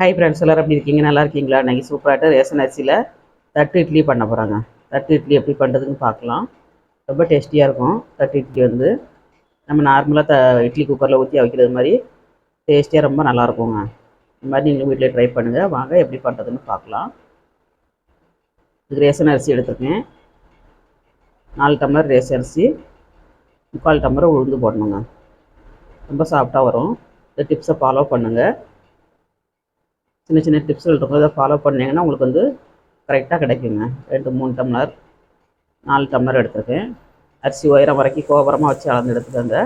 Hi friends எல்லோரும் எப்படி இருக்கீங்க? நல்லா இருக்கீங்களா? இன்றைக்கி சூப்பராகிட்டு ரேஷன் அரிசியில் தட்டு இட்லி பண்ண போகிறாங்க தட்டு இட்லி எப்படி பண்ணுறதுன்னு பார்க்கலாம். ரொம்ப டேஸ்டியாக இருக்கும். தட்டு இட்லி வந்து நம்ம நார்மலாக த இட்லி குக்கரில் ஊற்றி வைக்கிறது மாதிரி டேஸ்டியாக ரொம்ப நல்லாயிருக்குங்க இந்த மாதிரி நீங்களும் வீட்டில் ட்ரை பண்ணுங்கள் வாங்க எப்படி பண்ணுறதுன்னு பார்க்கலாம். இது ரேஷன் அரிசி எடுத்துருக்கேன். நாலு டம்ளர் ரேஷன் அரிசி முக்கால் டம்ளர் உளுந்து போடணுங்க. ரொம்ப சாஃப்டாக வரும். இந்த டிப்ஸை ஃபாலோ பண்ணுங்கள் சின்ன சின்ன டிப்ஸ்கள் இருக்கும். இதை ஃபாலோ பண்ணிங்கன்னா உங்களுக்கு வந்து கரெக்டாக கிடைக்குங்க. ரெண்டு மூணு டம்ளர் நாலு டம்ளர் எடுத்துருக்கேன். அரிசி உயரம் வரைக்கும் கோபுரமாக வச்சு அளந்து எடுத்துக்கோங்க.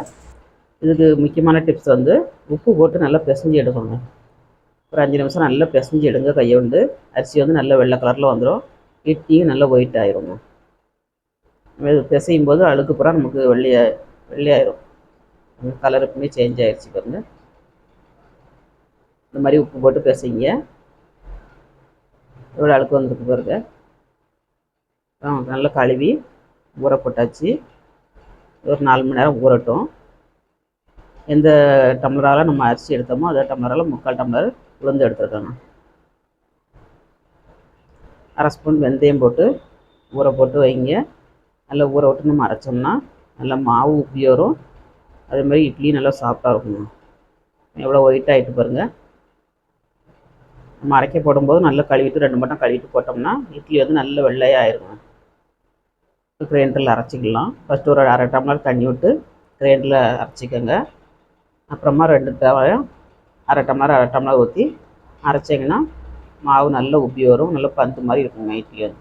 இதுக்கு முக்கியமான டிப்ஸ் வந்து உப்பு போட்டு நல்லா பிசைஞ்சு எடுக்கணும் ஒரு அஞ்சு நிமிஷம் நல்லா பிசைஞ்சு எடுங்க கையை வந்து அரிசி வந்து நல்ல வெள்ளை கலரில் வந்துடும் இட்லியும் நல்லா ஒயிட் ஆயிருங்க. பிசையும் போது அழுக்கு பூரா நமக்கு வெள்ளையாக வெள்ளையாயிரும். கலருக்குமே சேஞ்ச் ஆயிடுச்சு பாருங்கள் இந்த மாதிரி உப்பு போட்டு பேசிங்க. எவ்வளோ அழுக்கு வந்துருக்கு பாருங்க. நல்லா கழுவி ஊற போட்டாச்சு. ஒரு நாலு மணி நேரம் ஊறட்டும். எந்த டம்ளரால் நம்ம அரிசி எடுத்தோமோ அதே டம்ளரால் முக்கால் டம்ளர் உளுந்து எடுத்துருக்கணும் அரை ஸ்பூன் வெந்தயம் போட்டு ஊற போட்டு வைங்க. நல்லா ஊற விட்டு நம்ம அரைச்சோம்னா நல்லா மாவு உப்பி வரும். அதேமாதிரி இட்லி நல்லா சாஃப்டாக இருக்கணும் எவ்வளோ ஒயிட் ஆகிட்டு பாருங்கள் நம்ம அரைக்க போடும்போது நல்லா கழுவிட்டு ரெண்டு மட்டும் கழுவிட்டு போட்டோம்னா இட்லி வந்து நல்ல வெள்ளையாக ஆயிருங்க கிரைண்டரில் அரைச்சிக்கலாம். ஃபஸ்ட்டு ஒரு அரை டம்ளர் தண்ணி விட்டு கிரைண்டரில் அரைச்சிக்கோங்க. அப்புறமா ரெண்டு தேவையும் அரை டம்ளர் அரை டம்ளர் ஊற்றி அரைச்சிங்கன்னா மாவு நல்லா உப்பி வரும். நல்லா பந்து மாதிரி இருக்குங்க இட்லி வந்து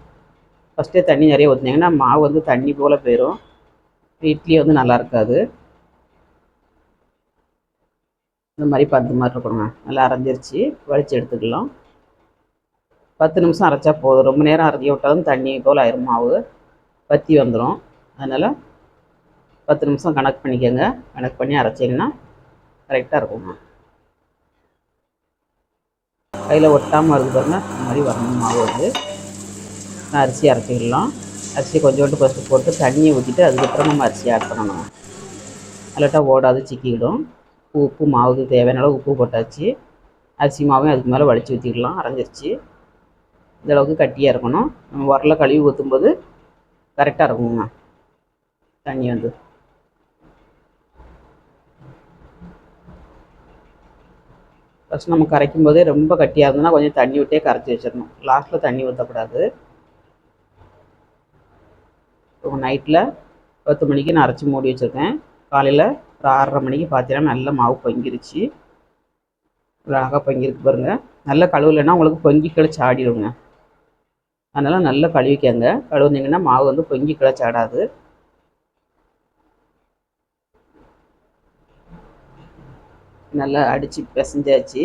ஃபஸ்ட்டே தண்ணி நிறைய ஊற்றினீங்கன்னா மாவு வந்து தண்ணி போல் போயிடும் இட்லி வந்து நல்லா இருக்காது. இந்த மாதிரி பத்து மாதிரி இருக்கணுங்க நல்லா அரைஞ்சிருச்சு. வலிச்சு எடுத்துக்கலாம். பத்து நிமிஷம் அரைச்சா போதும். ரொம்ப நேரம் அரைச்சி விட்டாலும் தண்ணி போல் ஆயிரும் மாவு. பற்றி வந்துடும் அதனால் பத்து நிமிஷம் கணக்கு பண்ணிக்கோங்க. கணக்கு பண்ணி அரைச்சிங்கன்னா கரெக்டாக இருக்குங்க. கையில் ஒட்டாமல் வருது பாருங்க. இந்த மாதிரி வரணும் மாவு வந்து. அரிசி அரைச்சிக்கலாம். அரிசி கொஞ்சோண்டு ஃபஸ்ட்டு போட்டு தண்ணியை ஊற்றிட்டு அதுக்கப்புறம் நம்ம அரிசி ஆட் பண்ணணும். அல்லாட்டா ஓடாது சிக்கிவிடும் உப்பு மாவுக்கு தேவையான அளவு உப்பு போட்டாச்சு. அரிசி மாவையும் அதுக்கு மேலே வலிச்சு ஊற்றிக்கலாம் அரைஞ்சிருச்சு. இந்தளவுக்கு கட்டியாக இருக்கணும். நம்ம உரல கழுவி ஊற்றும்போது கரெக்டாக இருக்குங்க. தண்ணி வந்து. ஃபஸ்ட் நம்ம கரைக்கும் போதே ரொம்ப கட்டியாக இருந்ததுன்னா கொஞ்சம் தண்ணி விட்டே கரைச்சி வச்சிடணும். லாஸ்ட்டில் தண்ணி ஊற்றக்கூடாது இப்போ நைட்டில் பத்து மணிக்கு நான் அரைச்சி மூடி வச்சுருக்கேன். காலையில் ஒரு ஆறரை மணிக்கு பார்த்தீங்கன்னா நல்ல மாவு பொங்கிருச்சு. அழகாக பொங்கிருக்கு பாருங்கள் நல்ல கழுவலைன்னா உங்களுக்கு பொங்கி கிளச்சி ஆடிடுங்க. அதனால் நல்லா கழுவிக்கங்க. கழுவுனீங்கன்னா மாவு வந்து பொங்கி கிளச்சி ஆடாது. நல்லா அடித்து பிசைஞ்சாச்சு.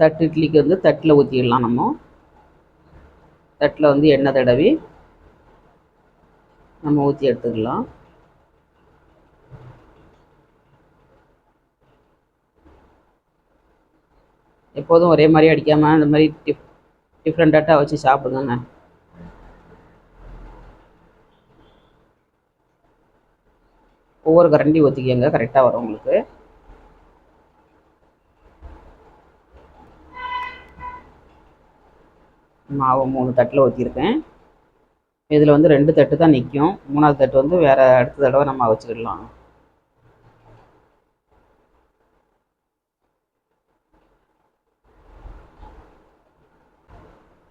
தட்டு இட்லிக்கு வந்து தட்டில் ஊற்றிடலாம் நம்ம. தட்டில் வந்து எண்ணெய் தடவி நம்ம ஊற்றி எடுத்துக்கலாம். எப்போதும் ஒரே மாதிரி அடிக்காமல் அந்த மாதிரி டிஃப் டிஃப்ரெண்ட்டாக வச்சு சாப்பிடுங்க ஒவ்வொரு கரண்டி ஊற்றிக்கங்க கரெக்டாக வரும் உங்களுக்கு. மாவு மூணு தட்டில் ஊற்றிருக்கேன் இதில் வந்து ரெண்டு தட்டு தான் நிற்கும் மூணாவது தட்டு வந்து வேறு அடுத்த தடவை நம்ம வச்சுக்கிடலாம்.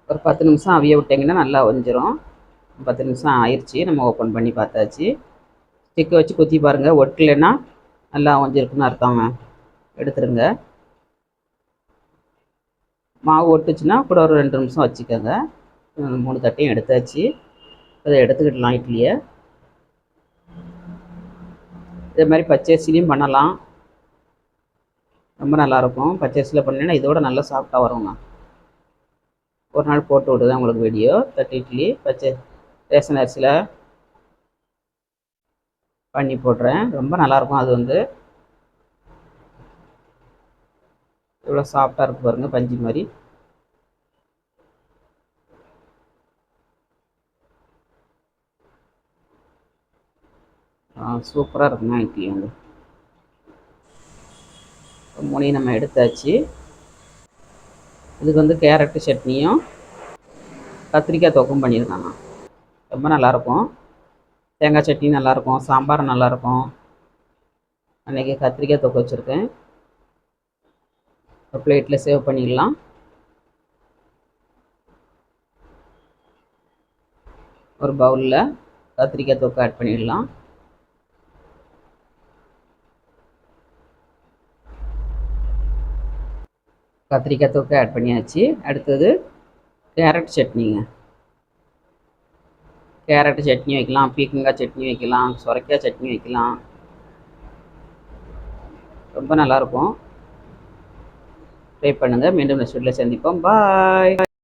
ஒரு பத்து நிமிஷம் அவிய விட்டிங்கன்னா நல்லா வந்துடும் பத்து நிமிஷம் ஆயிடுச்சு நம்ம ஓப்பன் பண்ணி பார்த்தாச்சு. ஸ்டிக்கை வச்சு குத்தி பாருங்கள் ஒட்டலைன்னா நல்லா வஞ்சிருக்குன்னு அர்த்தங்க எடுத்துருங்க மாவு ஒட்டுச்சுன்னா கூட ஒரு ரெண்டு நிமிஷம் வச்சுக்கோங்க. மூணு தட்டையும் எடுத்தாச்சு. அதை எடுத்துக்கிடலாம் இட்லியை இதே மாதிரி பச்சரிசிலையும் பண்ணலாம். ரொம்ப நல்லாயிருக்கும் பச்சரிசியில் பண்ணினா இதோட நல்லா சாஃப்டாக வருங்க. ஒரு நாள் போட்டு விடுதான் உங்களுக்கு வீடியோ தட்டு இட்லி பச்சை ரேஷன் அரிசியில் பண்ணி போடுறேன். ரொம்ப நல்லாயிருக்கும் அது வந்து. இவ்வளோ சாஃப்டாக இருக்கு பாருங்கள் பஞ்சு மாதிரி. சூப்பராக இருக்குங்க இட்லி வந்து. மூணையும் நம்ம எடுத்தாச்சு. இதுக்கு வந்து கேரட்டு சட்னியும் கத்திரிக்காய் தொக்கும் பண்ணியிருக்காங்க ரொம்ப நல்லாயிருக்கும் தேங்காய் சட்னி நல்லாயிருக்கும் சாம்பார் நல்லாயிருக்கும் அன்றைக்கி கத்திரிக்காய் தொக்கு வச்சுருக்கேன். ஒரு பிளேட்டில் சேவ் பண்ணிடலாம். ஒரு பவுலில் கத்திரிக்காய் தொக்கு ஆட் பண்ணிடலாம். கத்திரிக்காய் தொக்கு ஆட் பண்ணியாச்சு. அடுத்தது கேரட் சட்னிங்க. கேரட் சட்னி வைக்கலாம் பீக்கங்காய் சட்னி வைக்கலாம் சுரைக்காய் சட்னி வைக்கலாம். ரொம்ப நல்லாயிருக்கும் ட்ரை பண்ணுங்கள் மீண்டும் நெக்ஸ்ட் வீட்டில் சந்திப்போம். பாய்